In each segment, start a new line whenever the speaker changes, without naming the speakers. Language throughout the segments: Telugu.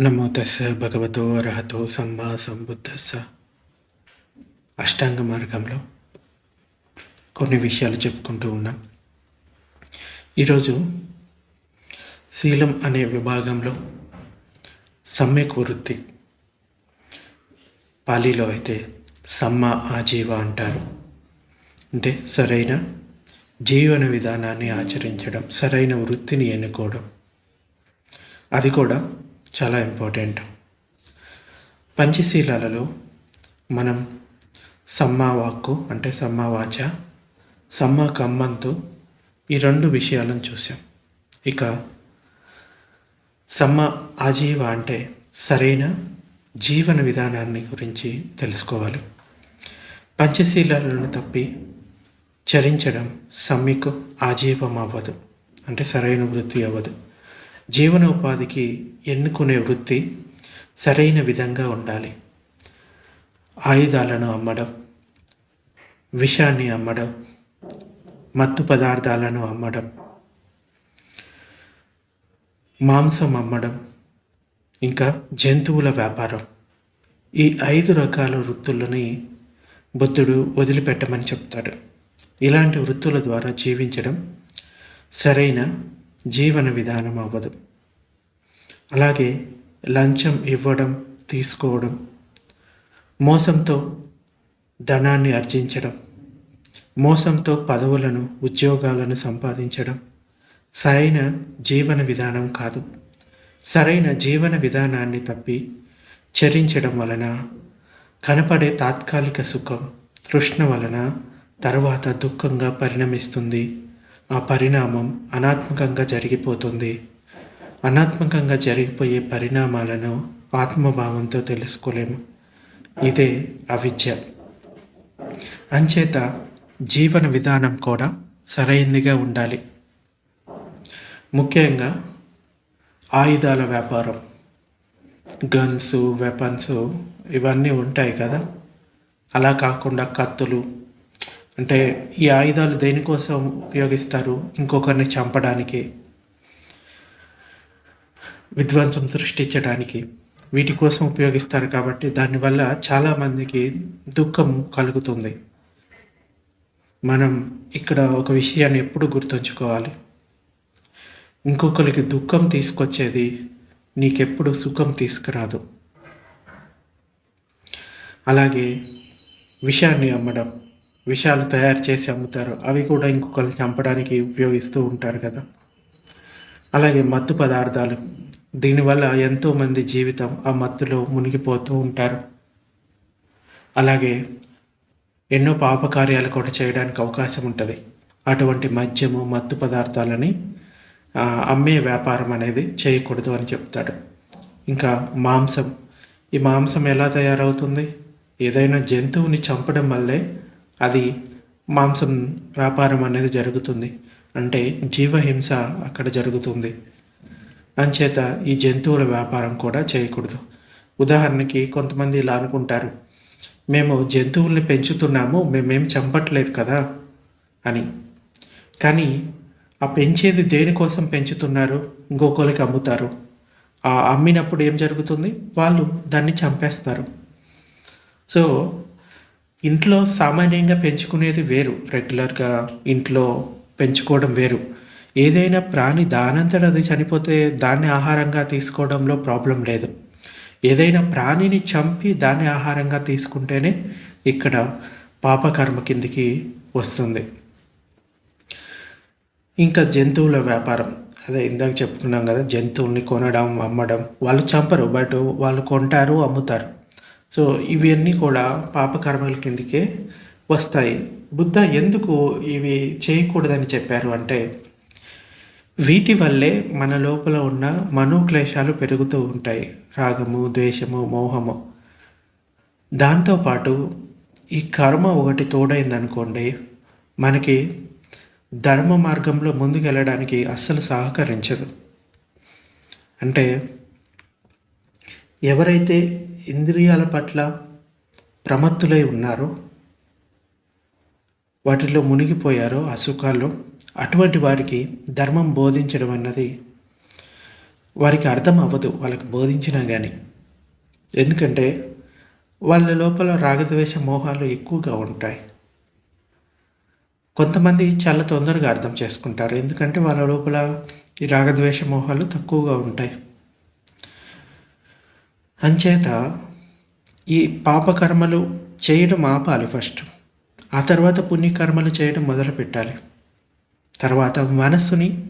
నమో తస్స భగవతో అర్హతో సమ్మా సంబుద్ధస్స అష్టాంగ మార్గంలో కొన్ని విషయాలు చెప్పుకుంటూ ఉన్నాం. ఈరోజు శీలం అనే విభాగంలో సమ్యక్ వృత్తి పాలీలో అయితే సమ్మ ఆజీవ అంటారు. అంటే సరైన జీవన విధానాన్ని ఆచరించడం సరైన వృత్తిని ఎన్నుకోవడం. అది కూడా చాలా ఇంపార్టెంట్ పంచశీలాలలో మనం సమ్మావాక్కు అంటే సమ్మావాచ సమ్మా కమ్మంతో ఈ రెండు విషయాలను చూసాం ఇక సమ్మ ఆజీవ అంటే సరైన జీవన విధానాన్ని గురించి తెలుసుకోవాలి. పంచశీలాలను తప్పి చరించడం సమ్మికు ఆజీవం అవ్వదు అంటే సరైన వృత్తి అవ్వదు. జీవనోపాధికి ఎన్నుకునే వృత్తి సరైన విధంగా ఉండాలి. ఆయుధాలను అమ్మడం విషాన్ని అమ్మడం మత్తు పదార్థాలను అమ్మడం మాంసం అమ్మడం ఇంకా జంతువుల వ్యాపారం. ఈ ఐదు రకాల వృత్తులని బుద్ధుడు వదిలిపెట్టమని చెప్తాడు. ఇలాంటి వృత్తుల ద్వారా జీవించడం సరైన జీవన విధానం అవ్వదు. అలాగే లంచం ఇవ్వడం తీసుకోవడం మోసంతో ధనాన్ని ఆర్జించడం మోసంతో పదవులను ఉద్యోగాలను సంపాదించడం సరైన జీవన విధానం కాదు. సరైన జీవన విధానాన్ని తప్పి చరించడం వలన కనపడే తాత్కాలిక సుఖం తృష్ణ వలన తర్వాత దుఃఖంగా పరిణమిస్తుంది. ఆ పరిణామం అనాత్మకంగా జరిగిపోతుంది. అనాత్మకంగా జరిగిపోయే పరిణామాలను ఆత్మభావంతో తెలుసుకోలేము. ఇదే అవిద్య. అంచేత జీవన విధానం కూడా సరైనదిగా ఉండాలి. ముఖ్యంగా ఆయుధాల వ్యాపారం. గన్స్ వెపన్స్ ఇవన్నీ ఉంటాయి కదా. అలా కాకుండా కత్తులు అంటే ఈ ఆయుధాలు దేనికోసం ఉపయోగిస్తారు? ఇంకొకరిని చంపడానికి విధ్వంసం సృష్టించడానికి వీటి కోసం ఉపయోగిస్తారు కాబట్టి దానివల్ల చాలామందికి దుఃఖం కలుగుతుంది. మనం ఇక్కడ ఒక విషయాన్ని ఎప్పుడు గుర్తుంచుకోవాలి? ఇంకొకరికి దుఃఖం తీసుకొచ్చేది నీకెప్పుడు సుఖం తీసుకురాదు. అలాగే విషాన్ని అమ్మడం. విషాలు తయారు చేసి అమ్ముతారు. అవి కూడా ఇంకొకరిని చంపడానికి ఉపయోగిస్తూ ఉంటారు కదా. అలాగే మత్తు పదార్థాలు. దీనివల్ల ఎంతోమంది జీవితం ఆ మత్తులో మునిగిపోతూ ఉంటారు. అలాగే ఎన్నో పాపకార్యాలు కూడా చేయడానికి అవకాశం ఉంటుంది. అటువంటి మద్యము మత్తు పదార్థాలని అమ్మే వ్యాపారం అనేది చేయకూడదు అని చెప్తాడు. ఇంకా మాంసం. ఈ మాంసం ఎలా తయారవుతుంది? ఏదైనా జంతువుని చంపడం వల్లే అది మాంసం వ్యాపారం అనేది జరుగుతుంది. అంటే జీవహింస అక్కడ జరుగుతుంది. అంచేత ఈ జంతువుల వ్యాపారం కూడా చేయకూడదు. ఉదాహరణకి కొంతమంది ఇలా అనుకుంటారు. మేము జంతువుల్ని పెంచుతున్నాము మేమేం చంపట్లేదు కదా అని. కానీ ఆ పెంచేది దేనికోసం పెంచుతున్నారు? ఇంకొకరికి అమ్ముతారు. ఆ అమ్మినప్పుడు ఏం జరుగుతుంది? వాళ్ళు దాన్ని చంపేస్తారు. సో ఇంట్లో సామాన్యంగా పెంచుకునేది వేరు. రెగ్యులర్గా ఇంట్లో పెంచుకోవడం వేరు. ఏదైనా ప్రాణి దానంతట అది చనిపోతే దాన్ని ఆహారంగా తీసుకోవడంలో ప్రాబ్లం లేదు. ఏదైనా ప్రాణిని చంపి దాన్ని ఆహారంగా తీసుకుంటేనే ఇక్కడ పాపకర్మ కిందికి వస్తుంది. ఇంకా జంతువుల వ్యాపారం. అదే ఇందాక చెప్తున్నాం కదా జంతువుల్ని కొనడం అమ్మడం. వాళ్ళు చంపరు బట్ వాళ్ళు కొంటారు అమ్ముతారు. సో ఇవన్నీ కూడా పాపకర్మల కిందకే వస్తాయి. బుద్ధ ఎందుకు ఇవి చేయకూడదని చెప్పారు అంటే వీటి వల్లే మన లోపల ఉన్న మనోక్లేశాలు పెరుగుతూ ఉంటాయి. రాగము ద్వేషము మోహము. దాంతోపాటు ఈ కర్మ ఒకటి తోడైందనుకోండి మనకి ధర్మ మార్గంలో ముందుకెళ్ళడానికి అస్సలు సహకరించదు. అంటే ఎవరైతే ఇంద్రియాల పట్ల ప్రమత్తులై ఉన్నారో వాటిలో మునిగిపోయారో అసుఖాల్లో అటువంటి వారికి ధర్మం బోధించడం అన్నది వారికి అర్థం అవ్వదు వాళ్ళకి బోధించినా కానీ ఎందుకంటే వాళ్ళ లోపల రాగద్వేష మోహాలు ఎక్కువగా ఉంటాయి. కొంతమంది చాలా తొందరగా అర్థం చేసుకుంటారు ఎందుకంటే వాళ్ళ లోపల ఈ రాగద్వేష మోహాలు తక్కువగా ఉంటాయి. అంచేత ఈ పాపకర్మలు చేయడం ఆపాలి ఫస్ట్. ఆ తర్వాత పుణ్యకర్మలు చేయడం మొదలు పెట్టాలి. తర్వాత మనస్సుని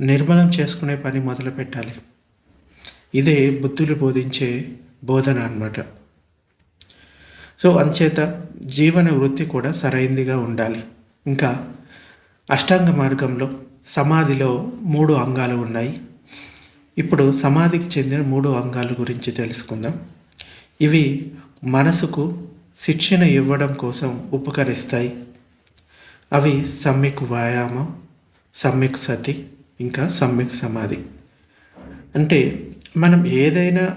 నిర్మలం చేసుకునే పని మొదలు పెట్టాలి. ఇదే బుద్ధులు బోధించే బోధన అన్నమాట. సో అంచేత జీవన వృత్తి కూడా సరైందిగా ఉండాలి. ఇంకా అష్టాంగ మార్గంలో సమాధిలో మూడు అంగాలు ఉన్నాయి. ఇప్పుడు సమాధికి చెందిన మూడు అంగాల గురించి తెలుసుకుందాం. ఇవి మనసుకు శిక్షణ ఇవ్వడం కోసం ఉపకరిస్తాయి. అవి సమ్యక్ వ్యాయామం సమ్యక్ సతి ఇంకా సమ్యక్ సమాధి. అంటే మనం ఏదైనా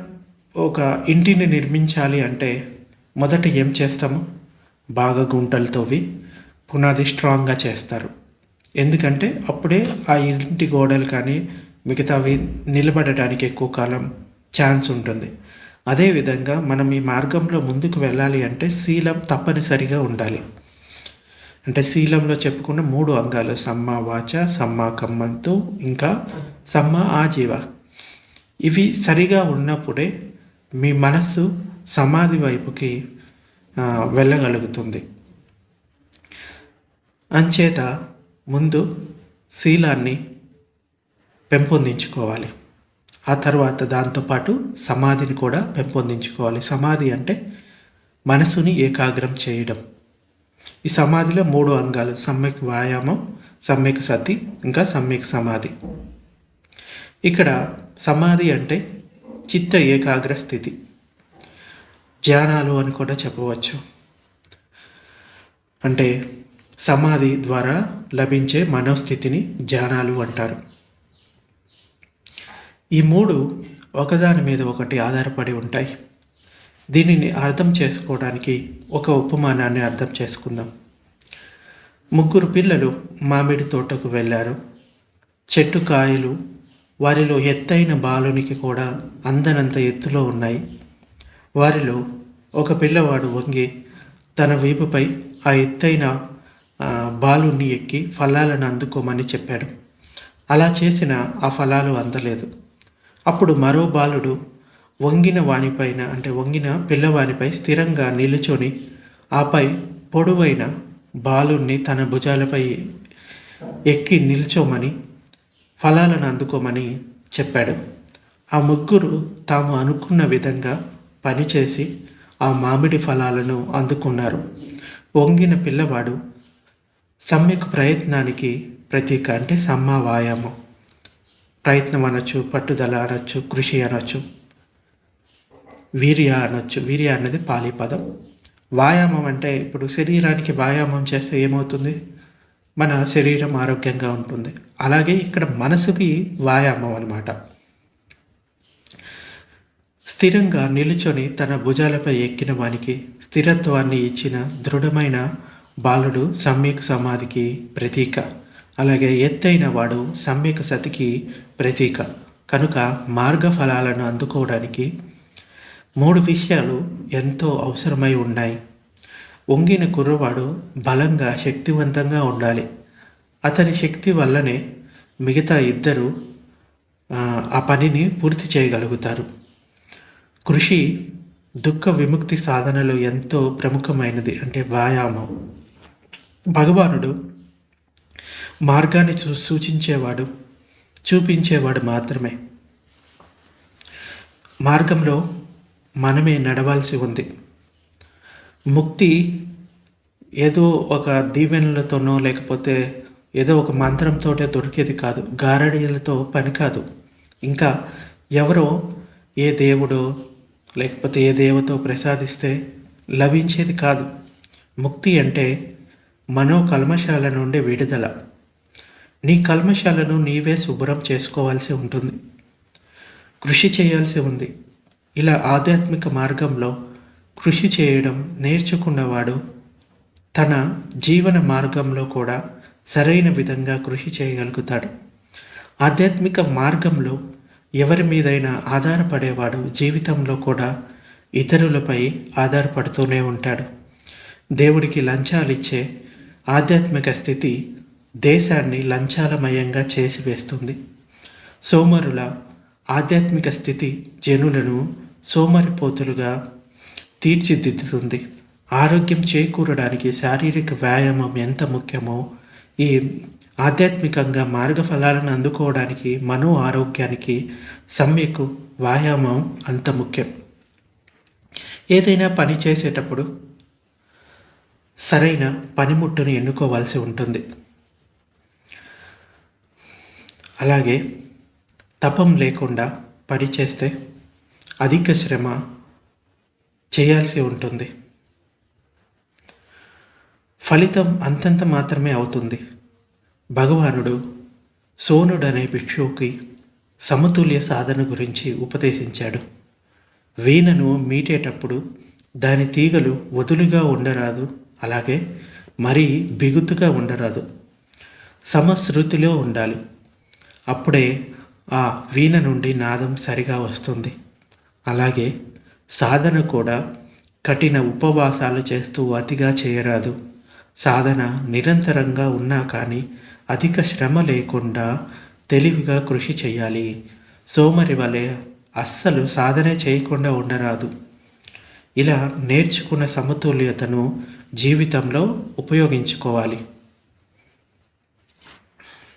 ఒక ఇంటిని నిర్మించాలి అంటే మొదట ఏం చేస్తాము? బాగా గుంటలతోవి పునాది స్ట్రాంగ్గా చేస్తారు. ఎందుకంటే అప్పుడే ఆ ఇంటి గోడలు కానీ మిగతావి నిలబడటానికి ఎక్కువ కాలం ఛాన్స్ ఉంటుంది. అదేవిధంగా మనం ఈ మార్గంలో ముందుకు వెళ్ళాలి అంటే శీలం తప్పనిసరిగా ఉండాలి. అంటే శీలంలో చెప్పుకున్న మూడు అంగాలు సమ్మ వాచ సమ్మ కమ్మంతు ఇంకా సమ్మ ఆజీవ ఇవి సరిగా ఉన్నప్పుడే మీ మనస్సు సమాధి వైపుకి వెళ్ళగలుగుతుంది. అంచేత ముందు శీలాన్ని పెంపొందించుకోవాలి. ఆ తర్వాత దాంతోపాటు సమాధిని కూడా పెంపొందించుకోవాలి. సమాధి అంటే మనసుని ఏకాగ్రం చేయడం. ఈ సమాధిలో మూడు అంగాలు సమ్యక్ వ్యాయామం సమ్యక్ సతి ఇంకా సమ్యక్ సమాధి. ఇక్కడ సమాధి అంటే చిత్త ఏకాగ్ర స్థితి. ధ్యానాలు అని కూడా చెప్పవచ్చు. అంటే సమాధి ద్వారా లభించే మనోస్థితిని ధ్యానాలు అంటారు. ఈ మూడు ఒకదాని మీద ఒకటి ఆధారపడి ఉంటాయి. దీనిని అర్థం చేసుకోవడానికి ఒక ఉపమానాన్ని అర్థం చేసుకుందాం. ముగ్గురు పిల్లలు మామిడి తోటకు వెళ్ళారు. చెట్టు కాయలు వారిలో ఎత్తైన బాలునికి కూడా అందనంత ఎత్తులో ఉన్నాయి. వారిలో ఒక పిల్లవాడు వంగి తన వీపుపై ఆ ఎత్తైన బాలుని ఎక్కి ఫలాలను అందుకోమని చెప్పాడు. అలా చేసిన ఆ ఫలాలు అందలేదు. అప్పుడు మరో బాలుడు వంగిన వానిపైన అంటే వంగిన పిల్లవానిపై స్థిరంగా నిలుచొని ఆపై పొడవైన బాలుణ్ణి తన భుజాలపై ఎక్కి నిల్చోమని ఫలాలను అందుకోమని చెప్పాడు. ఆ ముగ్గురు తాము అనుకున్న విధంగా పనిచేసి ఆ మామిడి ఫలాలను అందుకున్నారు. వంగిన పిల్లవాడు సమ్యక్ ప్రయత్నానికి ప్రతీక అంటే సమ్మ వ్యాయామం ప్రయత్నం అనొచ్చు పట్టుదల అనొచ్చు కృషి అనొచ్చు వీర్య అనొచ్చు. వీర్య అన్నది పాలి పదం. వ్యాయామం అంటే ఇప్పుడు శరీరానికి వ్యాయామం చేస్తే ఏమవుతుంది? మన శరీరం ఆరోగ్యంగా ఉంటుంది. అలాగే ఇక్కడ మనసుకి వ్యాయామం అనమాట స్థిరంగా నిలుచొని తన భుజాలపై ఎక్కిన వానికి స్థిరత్వాన్ని ఇచ్చిన దృఢమైన బాలుడు సమ్యక్ సమాధికి ప్రతీక. అలాగే ఎత్తైన వాడు సమ్యక సతికి ప్రతీక. కనుక మార్గ ఫలాలను అందుకోవడానికి మూడు విషయాలు ఎంతో అవసరమై ఉన్నాయి. వంగిన కుర్రవాడు బలంగా శక్తివంతంగా ఉండాలి. అతని శక్తి వల్లనే మిగతా ఇద్దరు ఆ పనిని పూర్తి చేయగలుగుతారు. కృషి దుఃఖ విముక్తి సాధనలో ఎంతో ప్రముఖమైనది అంటే వ్యాయామం. భగవానుడు మార్గాన్ని చూ సూచించేవాడు చూపించేవాడు మాత్రమే. మార్గంలో మనమే నడవాల్సి ఉంది. ముక్తి ఏదో ఒక దీవెనలతోనో లేకపోతే ఏదో ఒక మంత్రంతో దొరికేది కాదు. గారడీలతో పని కాదు. ఇంకా ఎవరో ఏ దేవుడో లేకపోతే ఏ దేవతో ప్రసాదిస్తే లభించేది కాదు. ముక్తి అంటే మనో కల్మశాల నుండి విడుదల. నీ కల్మశాలను నీవే శుభ్రం చేసుకోవాల్సి ఉంటుంది. కృషి చేయాల్సి ఉంది. ఇలా ఆధ్యాత్మిక మార్గంలో కృషి చేయడం నేర్చుకున్నవాడు తన జీవన మార్గంలో కూడా సరైన విధంగా కృషి చేయగలుగుతాడు. ఆధ్యాత్మిక మార్గంలో ఎవరి మీదైనా ఆధారపడేవాడు జీవితంలో కూడా ఇతరులపై ఆధారపడుతూనే ఉంటాడు. దేవుడికి లంచాలిచ్చే ఆధ్యాత్మిక స్థితి దేశాన్ని లంచాలమయంగా చేసివేస్తుంది సోమరుల ఆధ్యాత్మిక స్థితి జనులను సోమరిపోతులుగా తీర్చిదిద్దుతుంది. ఆరోగ్యం చేకూరడానికి శారీరక వ్యాయామం ఎంత ముఖ్యమో ఈ ఆధ్యాత్మికంగా మార్గఫలాలను అందుకోవడానికి మనో ఆరోగ్యానికి సమ్యకు వ్యాయామం అంత ముఖ్యం. ఏదైనా పని చేసేటప్పుడు సరైన పనిముట్టుని ఎన్నుకోవాల్సి ఉంటుంది. అలాగే తపం లేకుండా పని చేస్తే అధిక శ్రమ చేయాల్సి ఉంటుంది. ఫలితం అంతంత మాత్రమే అవుతుంది. భగవానుడు సోనుడనే భిక్షువుకి సమతుల్య సాధన గురించి ఉపదేశించాడు. వీణను మీటేటప్పుడు దాని తీగలు వదులుగా ఉండరాదు అలాగే మరీ బిగుతుగా ఉండరాదు. సమశృతిలో ఉండాలి. అప్పుడే ఆ వీణ నుండి నాదం సరిగా వస్తుంది. అలాగే సాధన కూడా కఠిన ఉపవాసాలు చేస్తూ అతిగా చేయరాదు. సాధన నిరంతరంగా ఉన్నా కానీ అధిక శ్రమ లేకుండా తెలివిగా కృషి చేయాలి. సోమరి వలె అస్సలు సాధనే చేయకుండా ఉండరాదు. ఇలా నేర్చుకున్న సమతుల్యతను జీవితంలో ఉపయోగించుకోవాలి.